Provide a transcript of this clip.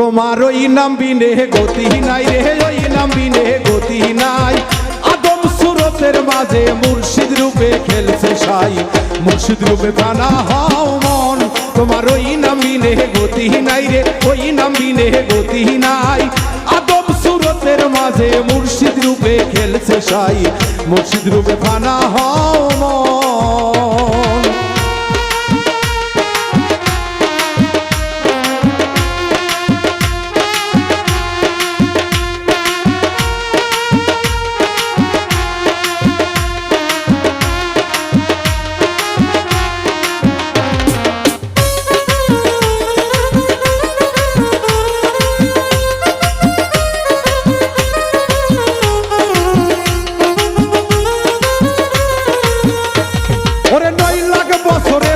তোমার ওই নাম বিনে গতি নাই রে, ওই নাম বিনে গতি নাই। আদম সুরতের মাঝে মুর্শিদ রূপে খেলছে সাই। মুর্শিদ রূপে ফানা হও মন, তোমার ওই নাম বিনে গতি নাই রে, ওই নাম বিনে গতি নাই। আদম সুরতের মাঝে মুর্শিদ রূপে খেলছে সাই। মুর্শিদ রূপে ফানা হও মন ওরে নয় লাখ বছরে